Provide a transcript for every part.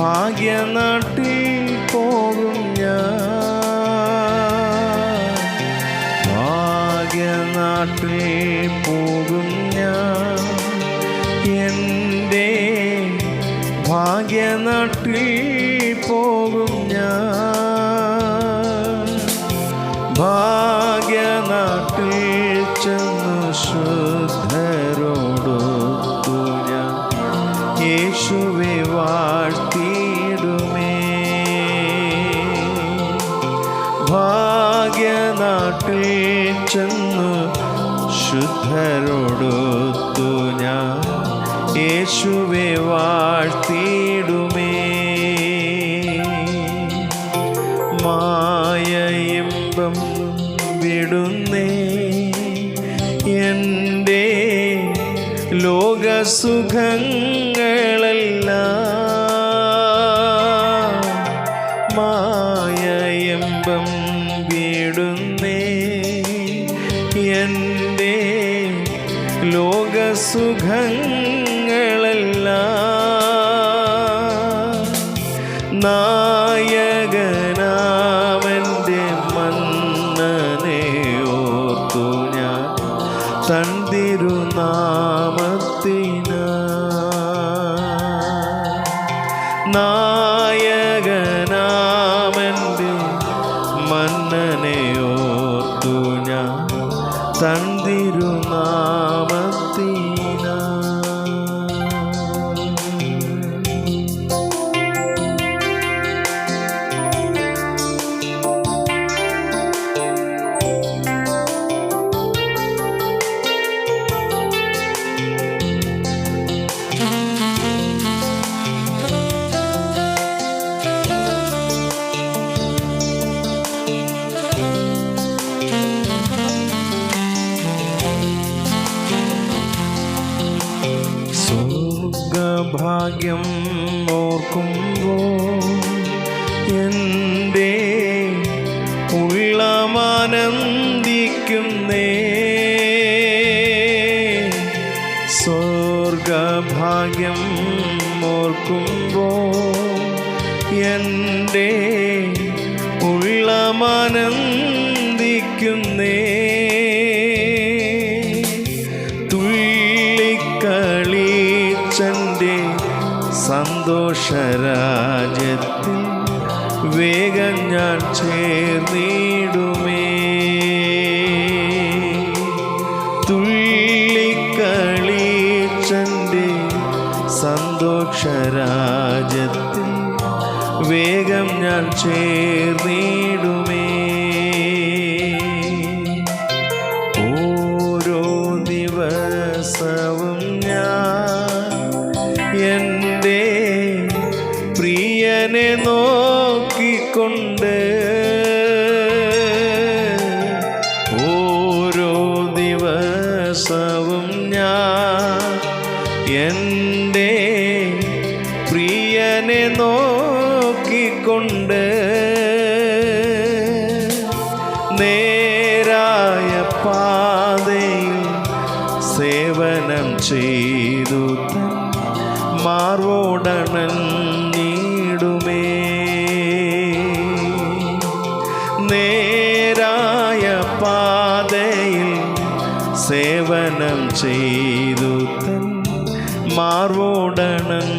ഭാഗ്യനാട്ടിൽ പോകും ഞാൻ. ഭാഗ്യനാട്ടിൽ പോകും ഞാൻ. എന്റെ ഭാഗ്യനാട്ടിൽ പോകും ഞാൻ. ഭാഗ്യനാട്ടിൽ ചെന്നു ശുദ്ധരോടൊത്തു ചെന്നു ശുദ്ധരോടൊത്തു ഞാൻ യേശുവെ വാഴ്ത്തിയിടുമേ. മായയിമ്പം വിടുന്നേ എന്റെ ലോകസുഖങ്ങളെല്ലാം എന്റെ ലോകസുഖങ്ങളെല്ലാം നായകനാമന്റെ മന്നനെ ഞാൻ തന്തിരുനാമത്തിന സ്വർഗഭാഗ്യം ഓർക്കുമ്പോൾ എന്റെ ഉള്ളമാനന്ദിക്കുന്നേ. സ്വർഗഭാഗ്യം ഓർക്കുമ്പോൾ എന്റെ ഉള്ളമാനന്ദിക്കുന്നേ. സന്തോഷരാജ്യത്തിൽ വേഗം ഞാൻ ചേർന്നിടുമേ. തുള്ളിക്കളീച്ചന്റെ സന്തോഷരാജ്യത്തിൽ വേഗം ഞാൻ ചേർന്നിടുമേ ഓരോ ദിവസവും ഞാൻ പ്രിയനെ നേരായ പാതയിൽ സേവനം ചെയ്തു തൻ ചെയ്തു തൻ മാർവോടണഞ്ഞിടുമേ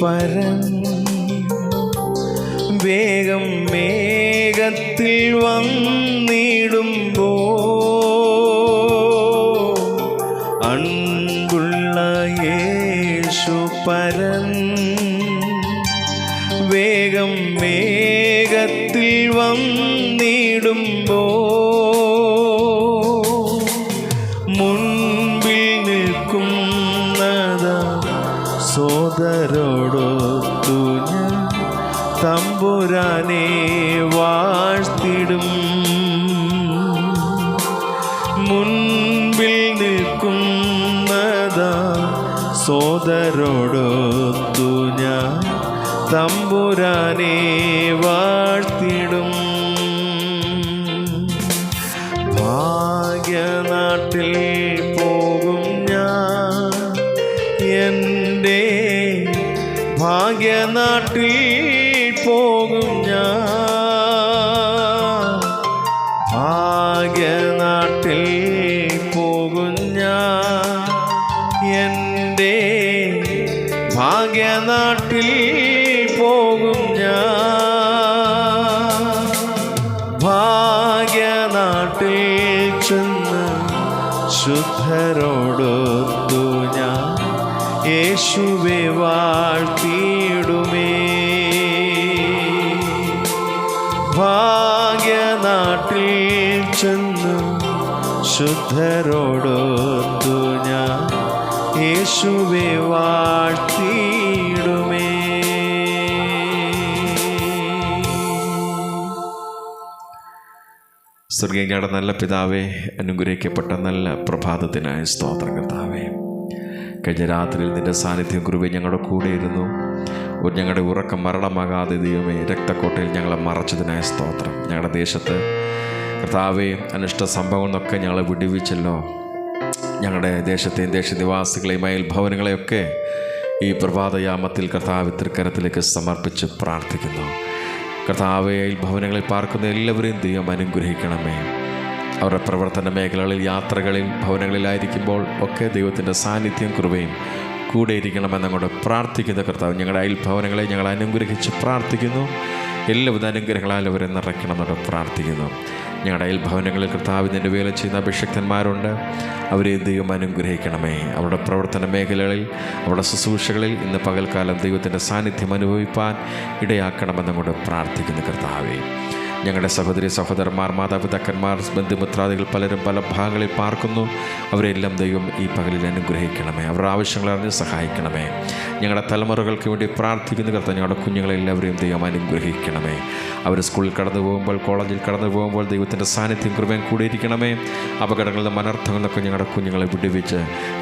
പരൻ വേഗം മേഘത്തിൽ വന്നിടുമ്പോ അൻപുള്ള യേശു പരൻ വേഗം മേഘത്തിൽ വന്നിടുമ്പോ തമ്പുരാനെ വാഴ്ത്തിടും. മുൻപിൽ നിൽക്കുന്നതാ സോദരോടൊത്തു ഞാൻ തമ്പുരാനെ വാഴ്ത്തിടും. ഭാഗ്യനാട്ടിൽ പോകും ഞാൻ. എന്റെ ഭാഗ്യനാട്ടിൽ ശുദ്ധരോടൊത്തു ഞാൻ യേശുവെ വാഴ്ത്തിയിടുമേ. ഭാഗ്യനാട്ടിൽ ചെന്ന് ശുദ്ധരോടൊത്തു ഞാൻ യേശുവെ വാഴ്ത്തിയിടുമേ സ്വർഗീയയുടെ നല്ല പിതാവേ അനുഗ്രഹിക്കപ്പെട്ട നല്ല പ്രഭാതത്തിനായ സ്തോത്രം കർത്താവേ. കഴിഞ്ഞ രാത്രിയിൽ നിന്റെ സാന്നിധ്യം കുറുവെ ഞങ്ങളുടെ കൂടെ ഇരുന്നു. ഒരു ഞങ്ങളുടെ ഉറക്കം മരണമാകാതെ ദൈവമേ രക്തക്കോട്ടയിൽ ഞങ്ങളെ മറച്ചതിനായ സ്തോത്രം. ഞങ്ങളുടെ ദേശത്ത് കർത്താവേ അനിഷ്ട സംഭവങ്ങളിൽ നിന്നൊക്കെ ഞങ്ങളെ വിടുവിച്ചല്ലോ. ഞങ്ങളുടെ ദേശത്തെയും ദേശനിവാസികളെയും അയൽഭവനങ്ങളെയൊക്കെ ഈ പ്രഭാതയാമത്തിൽ കർത്താവ് തൃക്കരത്തിലേക്ക് സമർപ്പിച്ച് പ്രാർത്ഥിക്കുന്നു. കർത്താവെ ഭവനങ്ങളിൽ പാർക്കുന്ന എല്ലാവരെയും ദൈവം അനുഗ്രഹിക്കണമേ. അവരുടെ പ്രവർത്തന മേഖലകളിൽ യാത്രകളിൽ ഭവനങ്ങളിലായിരിക്കുമ്പോൾ ഒക്കെ ദൈവത്തിന്റെ സാന്നിധ്യം കൃപയും കൂടെ ഇരിക്കണമെന്നങ്ങോട്ട് പ്രാർത്ഥിക്കുന്ന കർത്താവ് ഞങ്ങളുടെ അയൽഭവനങ്ങളെ ഞങ്ങൾ അനുഗ്രഹിച്ച് പ്രാർത്ഥിക്കുന്നു. എല്ലാവിധ അനുഗ്രഹങ്ങളാൽ അവരെ നിറയ്ക്കണമെന്നോട് പ്രാർത്ഥിക്കുന്നു. ഞങ്ങളുടെ അയൽഭവനങ്ങളിൽ കർത്താവിന്റെ വേല ചെയ്യുന്ന അഭിഷക്തന്മാരുണ്ട്. അവരെ ദൈവം അനുഗ്രഹിക്കണമേ. അവരുടെ പ്രവർത്തന മേഖലകളിൽ അവരുടെ ശുശ്രൂഷകളിൽ ഇന്ന് പകൽക്കാലം ദൈവത്തിന്റെ സാന്നിധ്യം അനുഭവിപ്പാൻ ഇടയാക്കണമെന്നും കൂടെ പ്രാർത്ഥിക്കുന്നു കർത്താവേ. ഞങ്ങളുടെ സഹോദരി സഹോദരന്മാർ മാതാപിതാക്കന്മാർ ബന്ധുമിത്രാദികൾ പലരും പല ഭാഗങ്ങളിൽ പാർക്കുന്നു. അവരെല്ലാം ദൈവം ഈ പകലിൽ അനുഗ്രഹിക്കണമേ. അവരുടെ ആവശ്യങ്ങൾ അറിഞ്ഞ് സഹായിക്കണമേ. ഞങ്ങളുടെ തലമുറകൾക്ക് വേണ്ടി പ്രാർത്ഥിക്കുന്ന കർത്ത ഞങ്ങളുടെ കുഞ്ഞുങ്ങളെല്ലാവരെയും ദൈവം അനുഗ്രഹിക്കണമേ. അവർ സ്കൂളിൽ കടന്നു പോകുമ്പോൾ കോളേജിൽ കടന്നു പോകുമ്പോൾ ദൈവത്തിന്റെ സാന്നിധ്യം കൃപയും കൂടിയിരിക്കണമേ അപകടങ്ങളിൽ നിന്നും ഞങ്ങളുടെ കുഞ്ഞുങ്ങളെ വിടുവിച്ച്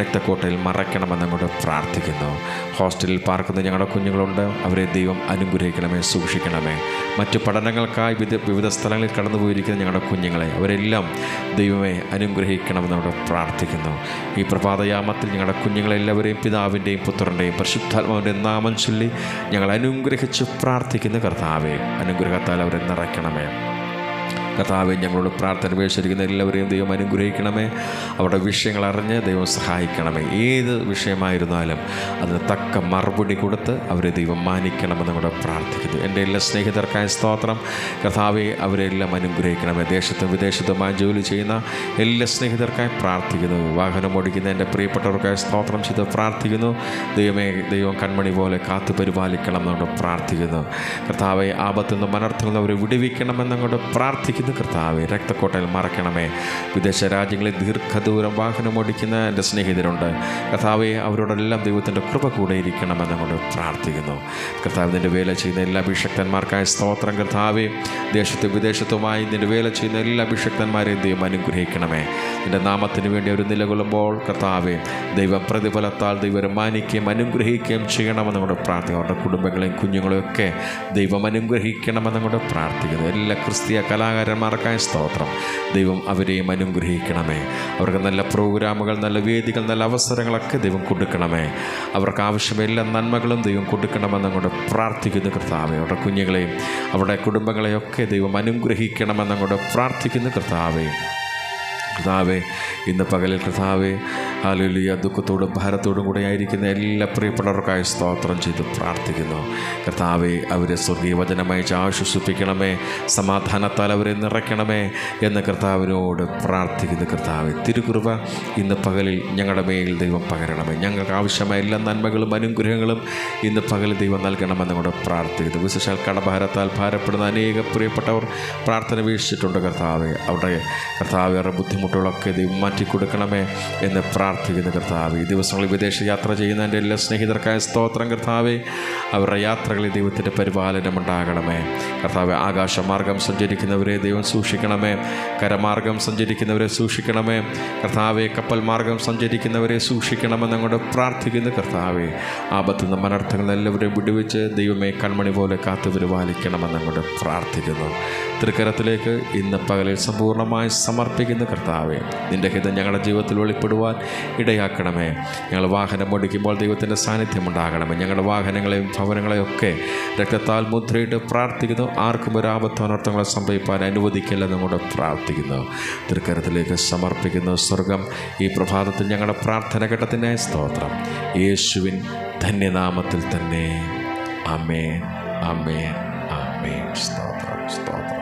രക്തക്കോട്ടയിൽ മറയ്ക്കണമെന്ന് അങ്ങോട്ട് പ്രാർത്ഥിക്കുന്നു. ഹോസ്റ്റലിൽ പാർക്കുന്ന ഞങ്ങളുടെ കുഞ്ഞുങ്ങളുണ്ട്. അവരെ ദൈവം അനുഗ്രഹിക്കണമേ സൂക്ഷിക്കണമേ. മറ്റു പഠനങ്ങൾക്കായി വിവിധ വിവിധ സ്ഥലങ്ങളിൽ കടന്നു പോയിരിക്കുന്ന ഞങ്ങളുടെ കുഞ്ഞുങ്ങളെ അവരെല്ലാം ദൈവമേ അനുഗ്രഹിക്കണമെന്ന് അവിടെ പ്രാർത്ഥിക്കുന്നു. ഈ പ്രഭാതയാമത്തിൽ ഞങ്ങളുടെ കുഞ്ഞുങ്ങളെല്ലാവരെയും പിതാവിന്റെയും പുത്രന്റെയും പരിശുദ്ധാത്മാവിന്റെ നാമം ചൊല്ലി ഞങ്ങൾ അനുഗ്രഹിച്ച് പ്രാർത്ഥിക്കുന്ന കർത്താവേ അനുഗ്രഹത്താൽ അവരെ നിറയ്ക്കണമേ. കർത്താവെ ഞങ്ങളോട് പ്രാർത്ഥന ഉപേക്ഷിച്ചിരിക്കുന്ന എല്ലാവരെയും ദൈവം അനുഗ്രഹിക്കണമേ. അവരുടെ വിഷയങ്ങൾ അറിഞ്ഞ് ദൈവം സഹായിക്കണമേ. ഏത് വിഷയമായിരുന്നാലും അതിന് തക്ക മറുപടി കൊടുത്ത് അവരെ ദൈവം മാനിക്കണമെന്ന് നമ്മുടെ പ്രാർത്ഥിക്കുന്നു. എന്റെ എല്ലാ സ്നേഹിതർക്കായ സ്തോത്രം. കഥാവെ അവരെല്ലാം അനുഗ്രഹിക്കണമേ. ദേശത്തും വിദേശത്തുമായി ജോലി ചെയ്യുന്ന എല്ലാ സ്നേഹിതർക്കായി പ്രാർത്ഥിക്കുന്നു. വാഹനം ഓടിക്കുന്ന എന്റെ പ്രിയപ്പെട്ടവർക്കായി സ്തോത്രം ചെയ്ത് പ്രാർത്ഥിക്കുന്നു. ദൈവമേ ദൈവം കൺമണി പോലെ കാത്തു പരിപാലിക്കണം എന്നുകൊണ്ട് പ്രാർത്ഥിക്കുന്നു. കർത്താവെ ആപത്തിൽ നിന്ന് മനർത്ഥങ്ങൾ അവരെ വിടുവിക്കണമെന്നങ്ങോട്ട് പ്രാർത്ഥിക്കുന്നു. കർത്താവെ രക്തക്കോട്ടയിൽ മറക്കണമേ വിദേശ രാജ്യങ്ങളിൽ ദീർഘദൂരം വാഹനം ഓടിക്കുന്ന എന്റെ സ്നേഹിതരുണ്ട്. കർത്താവെ അവരോടെല്ലാം ദൈവത്തിന്റെ കൃപ കൂടെ ഇരിക്കണമെന്നങ്ങോട്ട് പ്രാർത്ഥിക്കുന്നു. കർത്താവ് നിന്റെ വേല ചെയ്യുന്ന എല്ലാ അഭിഷക്തന്മാർക്കായ സ്തോത്രം. കർത്താവെ ദേശത്തും വിദേശത്തുമായി നിന്റെ വേല ചെയ്യുന്ന എല്ലാ അഭിഷക്തന്മാരെയും ദൈവം അനുഗ്രഹിക്കണമേ. നിന്റെ നാമത്തിന് വേണ്ടി അവർ നിലകൊള്ളുമ്പോൾ കർത്താവെ ദൈവം പ്രതിഫലത്താൽ ദൈവം മാനിക്കുകയും അനുഗ്രഹിക്കുകയും ചെയ്യണമെന്ന് കൊണ്ട് പ്രാർത്ഥിക്കുന്നു. അവരുടെ കുടുംബങ്ങളെയും കുഞ്ഞുങ്ങളെയും ഒക്കെ ദൈവം അനുഗ്രഹിക്കണമെന്നുകൊണ്ട് പ്രാർത്ഥിക്കുന്നു. എല്ലാ ക്രിസ്തീയ കലാകാരന്മാർക്കായ സ്തോത്രം. ദൈവം അവരെയും അനുഗ്രഹിക്കണമേ. അവർക്ക് നല്ല പ്രോഗ്രാമുകൾ നല്ല വേദികൾ നല്ല അവസരങ്ങളൊക്കെ ദൈവം കൊടുക്കണമേ. അവർക്ക് ആവശ്യമായ എല്ലാ നന്മകളും ദൈവം കൊടുക്കണമെന്ന് അങ്ങോട്ട് പ്രാർത്ഥിക്കുന്നു കർത്താവെ. അവരുടെ കുഞ്ഞുങ്ങളെയും അവരുടെ കുടുംബങ്ങളെയൊക്കെ ദൈവം അനുഗ്രഹിക്കണമെന്ന് അങ്ങോട്ട് പ്രാർത്ഥിക്കുന്നു കർത്താവേ. കർത്താവെ ഇന്ന് പകലിൽ കർത്താവെ ഹാലുലിയ ദുഃഖത്തോടും ഭാരത്തോടും കൂടെ ആയിരിക്കുന്ന എല്ലാ പ്രിയപ്പെട്ടവർക്കായി സ്തോത്രം ചെയ്ത് പ്രാർത്ഥിക്കുന്നു. കർത്താവെ അവരെ സ്വർഗീയ ആശ്വസിപ്പിക്കണമേ സമാധാനത്താൽ അവരെ നിറയ്ക്കണമേ എന്ന് കർത്താവിനോട് പ്രാർത്ഥിക്കുന്നു കർത്താവെ. തിരുകുറുവ ഇന്ന് പകലിൽ ഞങ്ങളുടെ മേൽ ദൈവം പകരണമേ. ഞങ്ങൾക്ക് ആവശ്യമായ എല്ലാ നന്മകളും അനുഗ്രഹങ്ങളും ഇന്ന് പകലിൽ ദൈവം നൽകണമെന്ന് കൂടെ പ്രാർത്ഥിക്കുന്നു. വിശേഷാൽ കടഭാരത്താൽ ഭാരപ്പെടുന്ന അനേക പ്രിയപ്പെട്ടവർ പ്രാർത്ഥന വീക്ഷിച്ചിട്ടുണ്ട് കർത്താവെ. അവിടെ കർത്താവ് അവരുടെ ബുദ്ധിമുട്ടുകളൊക്കെ ദൈവം മാറ്റി കൊടുക്കണമേ എന്ന് പ്രാർത്ഥിക്കുന്നു കർത്താവ്. ഈ ദിവസങ്ങളിൽ വിദേശ യാത്ര ചെയ്യുന്ന എന്റെ എല്ലാ സ്നേഹിതർക്കായ സ്തോത്രം കർത്താവേ. അവരുടെ യാത്രകളിൽ ദൈവത്തിന്റെ പരിപാലനം ഉണ്ടാകണമേ. കർത്താവ് ആകാശമാർഗം സഞ്ചരിക്കുന്നവരെ ദൈവം സൂക്ഷിക്കണമേ. കരമാർഗം സഞ്ചരിക്കുന്നവരെ സൂക്ഷിക്കണമേ. കർത്താവെ കപ്പൽ മാർഗം സഞ്ചരിക്കുന്നവരെ സൂക്ഷിക്കണമെന്ന് അങ്ങോട്ട് പ്രാർത്ഥിക്കുന്നു കർത്താവെ. ആപത്തു നിന്ന് മനർത്ഥങ്ങൾ എല്ലാവരെയും വിടുവിച്ച് ദൈവമേ കൺമണി പോലെ കാത്തു പരിപാലിക്കണമെന്ന് അങ്ങോട്ട് പ്രാർത്ഥിക്കുന്നു. തൃക്കരത്തിലേക്ക് ഇന്ന് പകലിൽ സമ്പൂർണമായി സമർപ്പിക്കുന്ന കർത്താവെ. നിന്റെ ഹിതം ഞങ്ങളുടെ ജീവിതത്തിൽ വെളിപ്പെടുവാൻ ഇടയാക്കണമേ. ഞങ്ങൾ വാഹനം ഓടിക്കുമ്പോൾ ദൈവത്തിന്റെ സാന്നിധ്യം ഉണ്ടാകണമേ. ഞങ്ങളുടെ വാഹനങ്ങളെയും ഭവനങ്ങളെയും ഒക്കെ രക്തത്താൽ മുദ്രയിട്ട് പ്രാർത്ഥിക്കുന്നു. ആർക്കും ഒരു ആപത്തോനർത്ഥങ്ങളെ സംഭവിക്കാൻ അനുവദിക്കില്ലെന്ന് കൂടെ പ്രാർത്ഥിക്കുന്നു. തൃക്കരത്തിലേക്ക് സമർപ്പിക്കുന്നു. സ്വർഗം ഈ പ്രഭാതത്തിൽ ഞങ്ങളുടെ പ്രാർത്ഥന ഘട്ടത്തിന്റെ സ്തോത്രം. യേശുവിൻ ധന്യനാമത്തിൽ തന്നെ. അമേ അമേ സ്തോത്രം സ്തോത്രം സ്തോത്രം.